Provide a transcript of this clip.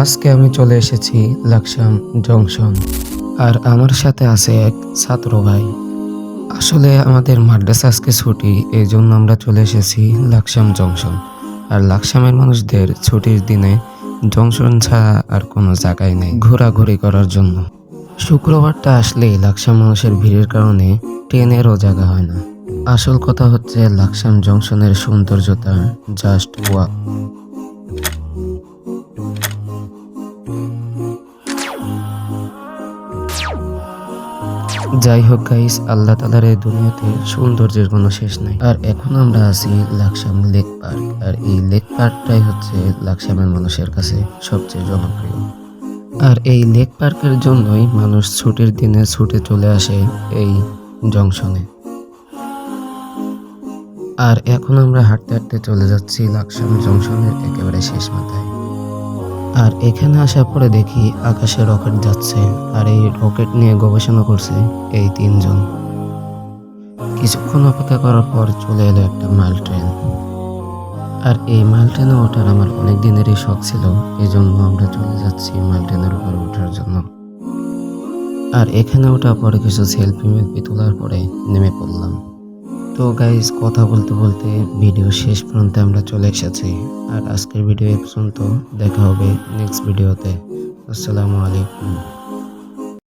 আজকে আমি চলে এসেছি লাকসাম জংশন, আর আমার সাথে আছে এক ছাত্র ভাই। আসলে আমাদের মাদ্রাসা আজকে ছুটি এই জন্য আমরা চলে এসেছি লাকসাম জংশন। আর লাকসামের মানুষদের ছুটির দিনে জংশন ছাড়া আর কোনো জায়গায় নেই ঘোরাঘুরি করার জন্য। শুক্রবারটা আসলেই লাকসাম মানুষের ভিড়ের কারণে ট্রেনেরও জায়গা হয় না। আসল কথা হচ্ছে, লাকসাম জংশনের সৌন্দর্যতা জাস্ট ওয়া যাই হোক গাইস আল্লাহ তালার এই দুনিয়াতে সৌন্দর্যের কোনো শেষ নাই। আর এখন আমরা আছি লাকসাম লেক পার্ক, আর এই লেক পার্কটাই হচ্ছে লাকসামের মানুষের কাছে সবচেয়ে জনপ্রিয়। আর এই লেক পার্কের জন্যই মানুষ ছুটির দিনে ছুটে চলে আসে এই জংশনে। আর এখন আমরা হাঁটতে হাঁটতে চলে যাচ্ছি লাকসাম জংশনের একেবারে শেষ মাথায়। আর এখানে আসার পরে দেখি আকাশে রকেট যাচ্ছে আর এই রকেট নিয়ে গবেষণা করছে এই তিনজন। কিছুক্ষণ অপেক্ষা করার পর চলে এলো একটা মাল ট্রেন। আর এই মাল ট্রেনে ওঠার আমার অনেক দিনেরই শখ ছিল এই জন্য আমরা চলে যাচ্ছি মাল ট্রেনের উপরে ওঠার জন্য। আর এখানে ওঠার পরে কিছু সেলফি মেলফি তোলার পরে নেমে পড়লাম। তো গাইজ কথা বলতে বলতে ভিডিও শেষ পর্যন্ত আমরা চলে এসেছি। আর আজকের ভিডিও এ পর্যন্ত দেখা হবে নেক্সট ভিডিওতে আসসালামু আলাইকুম।